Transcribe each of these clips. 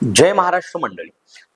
जय महाराष्ट्र मंडळी.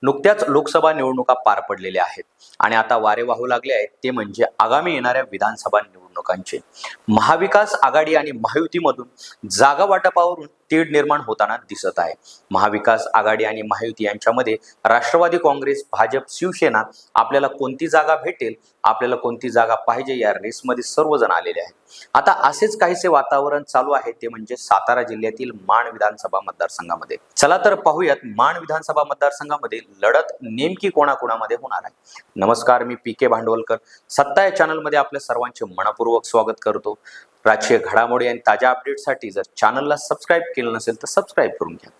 नुकत्याच लोकसभा निवडणुका पार पडलेल्या आहेत आणि आता वारे वाहू लागले आहेत ते म्हणजे आगामी येणाऱ्या विधानसभा निवडणुकांचे. महाविकास आघाडी आणि महायुतीमधून जागा वाटपावरून तीड निर्माण होताना दिसत आहे. महाविकास आघाडी आणि महायुती यांच्यामध्ये राष्ट्रवादी काँग्रेस भाजप शिवसेना आपल्याला कोणती जागा भेटेल आपल्याला कोणती जागा पाहिजे या रेसमध्ये सर्वजण आलेले आहेत. आता असेच काहीसे वातावरण चालू आहे ते म्हणजे सातारा जिल्ह्यातील माण विधानसभा मतदारसंघामध्ये. चला तर पाहूयात माण विधानसभा मतदारसंघामध्ये लढत नेमकी कोणाकोणामध्ये होणार आहे. नमस्कार मी पी के भांडवलकर. सत्ता या चॅनलमध्ये आपल्या सर्वांचे मनपूर्वक स्वागत करतो. राजकीय घडामोडी आणि ताज्या अपडेटसाठी जर चॅनलला सबस्क्राईब केलं नसेल तर सबस्क्राईब करून घ्या.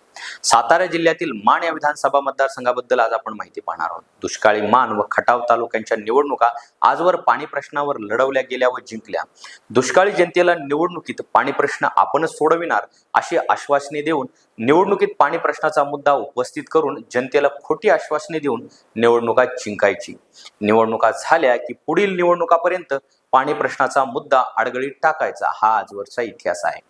सातारा जिल्ह्यातील मान या विधानसभा मतदारसंघाबद्दल आज आपण माहिती पाहणार आहोत. दुष्काळी मान व खटाव तालुक्यांच्या निवडणुका आजवर पाणी प्रश्नावर लढवल्या गेल्या व जिंकल्या. दुष्काळी जनतेला निवडणुकीत पाणी प्रश्न आपणच सोडविणार अशी आश्वासने देऊन निवडणुकीत पाणी प्रश्नाचा मुद्दा उपस्थित करून जनतेला खोटी आश्वासने देऊन निवडणुका जिंकायची. निवडणुका झाल्या की पुढील निवडणुकापर्यंत पाणी प्रश्नाचा मुद्दा आडगळीत टाकायचा हा आजवरचा इतिहास आहे.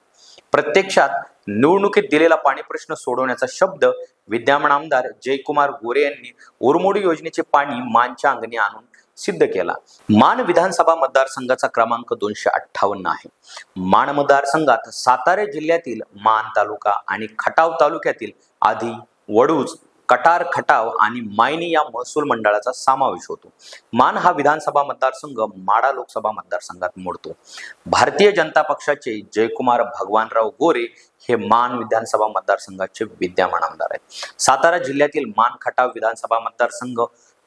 प्रत्यक्षात निवडणुकीत दिलेला पाणी प्रश्न सोडवण्याचा शब्द विद्यमान आमदार जयकुमार गोरे यांनी उरमोडी योजनेचे पाणी मानच्या अंगणी आणून सिद्ध केला. मान विधानसभा मतदारसंघाचा क्रमांक दोनशे अठ्ठावन्न आहे. मान मतदारसंघात सातारा जिल्ह्यातील मान तालुका आणि खटाव तालुक्यातील आधी वडूज कटार खटाव आणि मायनी या महसूल मंडळाचा समावेश होतो. मान हा विधानसभा मतदारसंघ माडा लोकसभा मतदारसंघात मोडतो. भारतीय जनता पक्षाचे जयकुमार भगवानराव गोरे हे मान विधानसभा मतदारसंघाचे विद्यमान आमदार आहेत. सातारा जिल्ह्यातील मान खटाव विधानसभा मतदारसंघ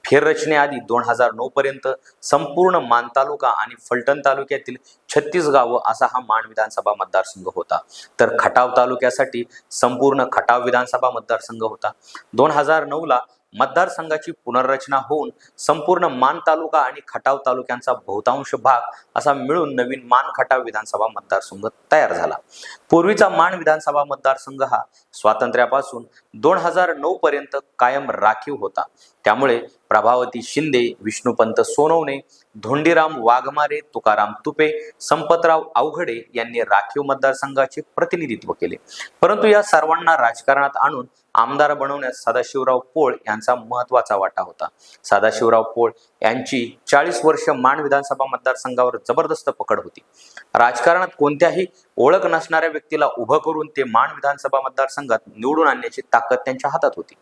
फेररचनेआधी दोन हजार नऊ पर्यंत संपूर्ण मान तालुका आणि फलटण तालुक्यातील छत्तीस गावं असा हा मान विधानसभा मतदारसंघ होता. तर खटाव तालुक्यासाठी संपूर्ण खटाव विधानसभा मतदारसंघ होता. दोन हजार नऊला मतदारसंघाची पुनर्रचना होऊन संपूर्ण मान तालुका आणि खटाव तालुक्यांचा बहुतांश भाग असा मिळून नवीन मान खटाव विधानसभा मतदारसंघ तयार झाला. पूर्वीचा मान विधानसभा मतदारसंघ हा स्वातंत्र्यापासून दोन हजार नऊ पर्यंत कायम राखीव होता. त्यामुळे प्रभावती शिंदे विष्णुपंत सोनवणे धोंडीराम वाघमारे तुकाराम तुपे संपतराव अवघडे यांनी राखीव मतदारसंघाचे प्रतिनिधित्व केले. परंतु या सर्वांना राजकारणात आणून आमदार बनवण्यात सदाशिवराव पोळ यांचा महत्त्वाचा वाटा होता. सदाशिवराव पोळ यांची चाळीस वर्ष मान विधानसभा मतदारसंघावर जबरदस्त पकड होती. राजकारणात कोणत्याही ओळख नसणाऱ्या व्यक्तीला उभं करून ते मान विधानसभा मतदारसंघात निवडून आणण्याची ताकद त्यांच्या हातात होती.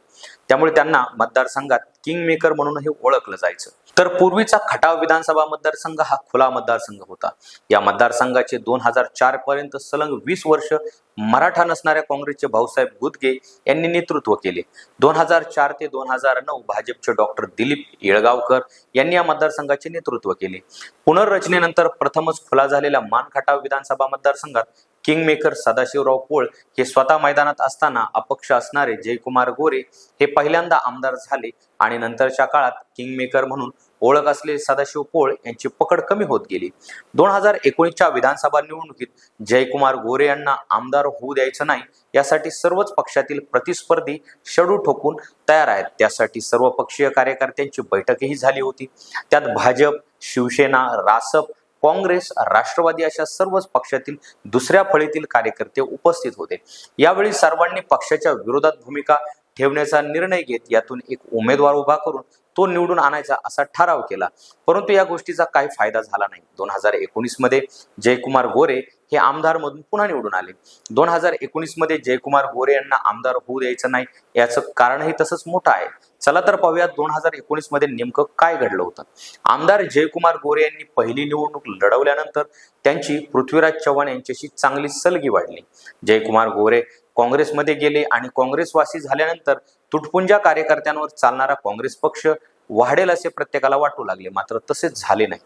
त्यामुळे त्यांना मतदारसंघात किंग मेकर म्हणूनही ओळखलं जायचं. तर पूर्वीचा खटाव विधानसभा मतदारसंघ हा खुला मतदारसंघ होता. या मतदारसंघाचे दोन हजार चार पर्यंत सलग वीस वर्ष मराठा नसणाऱ्या काँग्रेसचे भाऊसाहेब गुदगे यांनी नेतृत्व केले. दोन हजार चार ते दोन हजार नऊ भाजपचे डॉक्टर दिलीप येळगावकर यांनी या मतदारसंघाचे नेतृत्व केले. पुनर्रचनेनंतर प्रथमच खुला झालेल्या मानखटाव विधानसभा मतदारसंघात किंगमेकर सदाशिवराव पोळ हे स्वतः मैदानात असताना अपक्ष असणारे जयकुमार गोरे हे पहिल्यांदा आमदार झाले आणि नंतरच्या काळात किंगमेकर म्हणून ओळख असलेले सदाशिव पोळ यांची पकड कमी होत गेली. दोन हजार एकोणीसच्या विधानसभा निवडणुकीत जयकुमार गोरे यांना आमदार होऊ द्यायचं नाही यासाठी सर्वच पक्षातील प्रतिस्पर्धी शडू ठोकून तयार आहेत. त्यासाठी सर्व पक्षीय कार्यकर्त्यांची बैठकही झाली होती. त्यात भाजप शिवसेना रासप काँग्रेस राष्ट्रवादी अशा सर्वच पक्षातील दुसऱ्या फळीतील कार्यकर्ते उपस्थित होते. यावेळी सर्वांनी पक्षाच्या विरोधात भूमिका ठेवण्याचा निर्णय घेत यातून एक उमेदवार उभा करून तो निवडून आणायचा असा ठराव केला. परंतु या गोष्टीचा काही फायदा झाला नाही. दोन हजार एकोणीसमध्ये जयकुमार गोरे हे आमदारमधून पुन्हा निवडून आले. दोन हजार एकोणीसमध्ये जयकुमार गोरे यांना आमदार होऊ द्यायचं नाही याचं कारणही तसंच मोठं आहे. चला तर पाहूया दोन हजार एकोणीसमध्ये नेमकं काय घडलं होतं. आमदार जयकुमार गोरे यांनी पहिली निवडणूक लढवल्यानंतर त्यांची पृथ्वीराज चव्हाण यांच्याशी चांगली सलगी वाढली. जयकुमार गोरे काँग्रेसमध्ये गेले आणि काँग्रेसवासी झाल्यानंतर तुटपुंजा कार्यकर्त्यांवर चालणारा काँग्रेस पक्ष वाढेल असे प्रत्येकाला वाटू लागले. मात्र तसेच झाले नाही.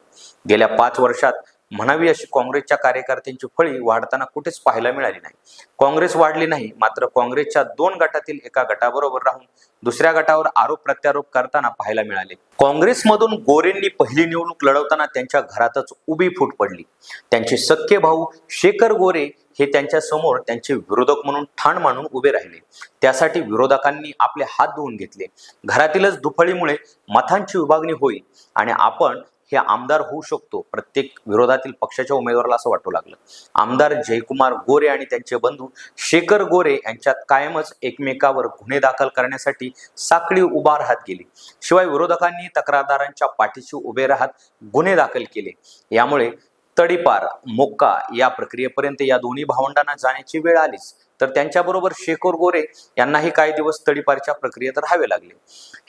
गेल्या पाच वर्षात म्हणावी अशी काँग्रेसच्या कार्यकर्त्यांची फळी वाढताना कुठेच पाहायला मिळाली नाही. काँग्रेस वाढली नाही मात्र काँग्रेसच्या दोन गटातील एका गटाबरोबर राहून दुसऱ्या गटावर आरोप प्रत्यारोप करताना पाहायला मिळाले. काँग्रेसमधून गोरेंनी पहिली निवडणूक लढवताना त्यांच्या घरातच उभी फूट पडली. त्यांचे सख्खे भाऊ शेखर गोरे हे त्यांच्यासमोर त्यांचे विरोधक म्हणून ठाण मानून उभे राहिले. त्यासाठी विरोधकांनी आपले हात धुवून घेतले. घरातीलच दुफळीमुळे मतांची विभागणी होईल आणि आपण हे आमदार होऊ शकतो प्रत्येक विरोधातील पक्षाच्या उमेदवाराला असं वाटू लागलं. आमदार जयकुमार गोरे आणि त्यांचे बंधू शेखर गोरे यांच्यात कायमच एकमेकावर गुन्हे दाखल करण्यासाठी साखळी उभा राहत गेली. शिवाय विरोधकांनी तक्रारदारांच्या पाठीशी उभे राहत गुन्हे दाखल केले. यामुळे तडीपार मोक्का या प्रक्रियेपर्यंत या दोन्ही भावंडांना जाण्याची वेळ आलीच. तर त्यांच्याबरोबर शेखर गोरे यांनाही काही दिवस तडीपारच्या प्रक्रियेत राहावे लागले.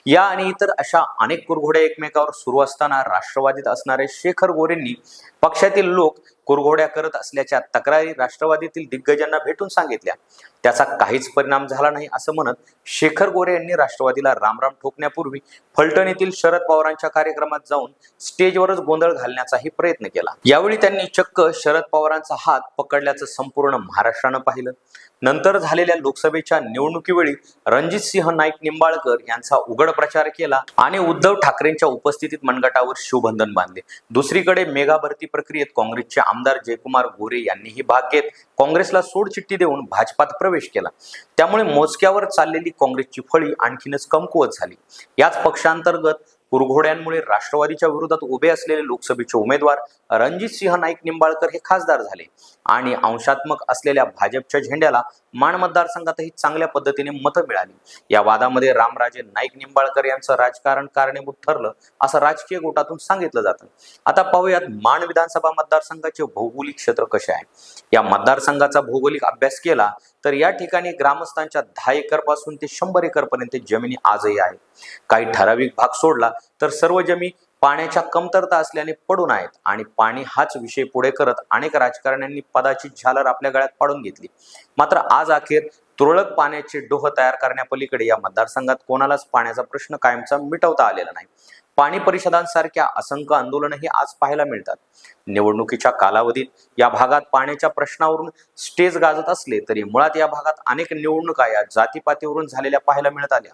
या आणि इतर अशा अनेक कुरघोड्या एकमेकावर सुरू असताना राष्ट्रवादीत असणारे शेखर गोरेंनी पक्षातील लोक कुरघोड्या करत असल्याच्या तक्रारी राष्ट्रवादीतील दिग्गजांना भेटून सांगितल्या. त्याचा काहीच परिणाम झाला नाही असं म्हणत शेखर गोरे यांनी राष्ट्रवादीला रामराम ठोकण्यापूर्वी फलटण येथील शरद पवारांच्या कार्यक्रमात जाऊन स्टेजवरच गोंधळ घालण्याचाही प्रयत्न केला. यावेळी त्यांनी चक्क शरद पवारांचा हात पकडल्याचं संपूर्ण महाराष्ट्रानं पाहिलं. नंतर झालेल्या लोकसभेच्या निवडणुकीवेळी रणजित सिंह नाईक निंबाळकर यांचा उघड प्रचार केला आणि उद्धव ठाकरेंच्या उपस्थितीत मनगटावर शिवबंधन बांधले. दुसरीकडे मेगा भरती प्रक्रियेत काँग्रेसचे आमदार जयकुमार गोरे यांनीही भाग घेत काँग्रेसला सोडचिठ्ठी देऊन भाजपात प्रवेश केला. त्यामुळे मोजक्यावर चाललेली काँग्रेसची फळी आणखीनच कमकुवत झाली. याच पक्षांतर्गत कुरघोड्यांमुळे राष्ट्रवादीच्या विरोधात उभे असलेले लोकसभेचे उमेदवार रणजित सिंह नाईक निंबाळकर हे खासदार झाले. आणि अंशात्मक असलेल्या भाजपच्या झेंड्याला माण मतदारसंघातही चांगल्या पद्धतीने मतं मिळाली. या वादामध्ये रामराजे नाईक निंबाळकर यांचं राजकारण कारणीभूत ठरलं असं राजकीय गोटातून सांगितलं जातं. आता पाहूयात माण विधानसभा मतदारसंघाचे भौगोलिक क्षेत्र कसे आहे. या मतदारसंघाचा भौगोलिक अभ्यास केला तर या ठिकाणी ग्रामस्थांच्या दहा एकरपासून ते शंभर एकर पर्यंत जमिनी आजही आहेत काही ठराविक भाग सोडला तर सर्व जमी पाण्याच्या कमतरता असल्याने पडून आहेत आणि पाणी हाच विषय पुढे करत अनेक राजकारण्यांनी पदाची झालर आपल्या गळ्यात पाडून घेतली. मात्र आज अखेर तुरळक पाण्याचे डोह तयार करण्यापलीकडे या मतदारसंघात कोणालाच पाण्याचा प्रश्न कायमचा मिटवता आलेला नाही. पाणी परिषदांसारख्या असंख्य आंदोलनही आज पाहायला मिळतात. निवडणुकीच्या कालावधीत या भागात पाण्याच्या प्रश्नावरून स्टेज गाजत असले तरी मुळात या भागात अनेक निवडणुका या जातीपातीवरून झालेल्या पाहायला मिळत आल्या.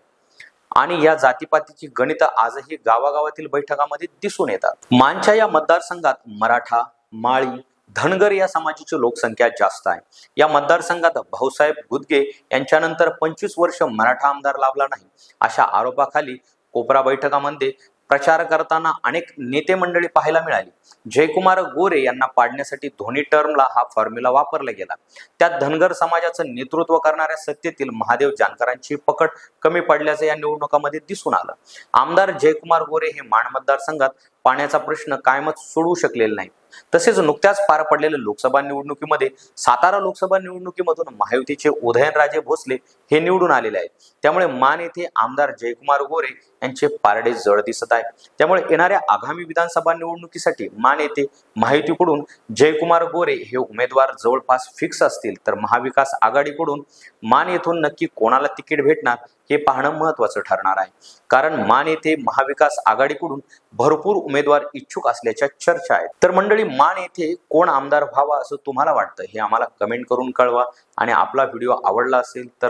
आणि या जातीपातीची गणित आजही गावागावातील बैठकामध्ये दिसून येतात. मानच्या या मतदारसंघात मराठा माळी धनगर या समाजाची लोकसंख्या जास्त आहे. या मतदारसंघात भाऊसाहेब गुदगे यांच्यानंतर पंचवीस वर्ष मराठा आमदार लाभला नाही अशा आरोपाखाली कोपरा बैठकामध्ये प्रचार करताना अनेक नेते मंडळी पाहायला मिळाली. जयकुमार गोरे यांना पाडण्यासाठी धोनी टर्मला हा फॉर्म्युला वापरला गेला. त्यात धनगर समाजाचं नेतृत्व करणाऱ्या सत्तेतील महादेव जानकरांची पकड कमी पडल्याचं या निवडणुकामध्ये दिसून आलं. आमदार जयकुमार गोरे हे माण मतदारसंघात पाण्याचा प्रश्न कायमच सोडवू शकलेला नाही तसेच नुकत्याच पार पडलेल्या लोकसभा निवडणुकीमध्ये सातारा लोकसभा निवडणुकीमधून महायुतीचे उदयनराजे भोसले हे निवडून आलेले आहेत. त्यामुळे मान येथे आमदार जयकुमार गोरे यांचे पारडे जड दिसत आहे. त्यामुळे येणाऱ्या आगामी विधानसभा निवडणुकीसाठी मान येथे माहितीकडून जयकुमार गोरे हे उमेदवार जवळपास फिक्स असतील तर महाविकास आघाडीकडून मान येथून नक्की कोणाला तिकीट भेटणार हे पाहणं महत्वाचं ठरणार आहे. कारण मान येथे महाविकास आघाडीकडून भरपूर उमेदवार इच्छुक असल्याच्या चर्चा आहेत. तर मंडळी मान येथे कोण आमदार व्हावा असं तुम्हाला वाटतं हे आम्हाला कमेंट करून कळवा. आणि आपला व्हिडिओ आवडला असेल तर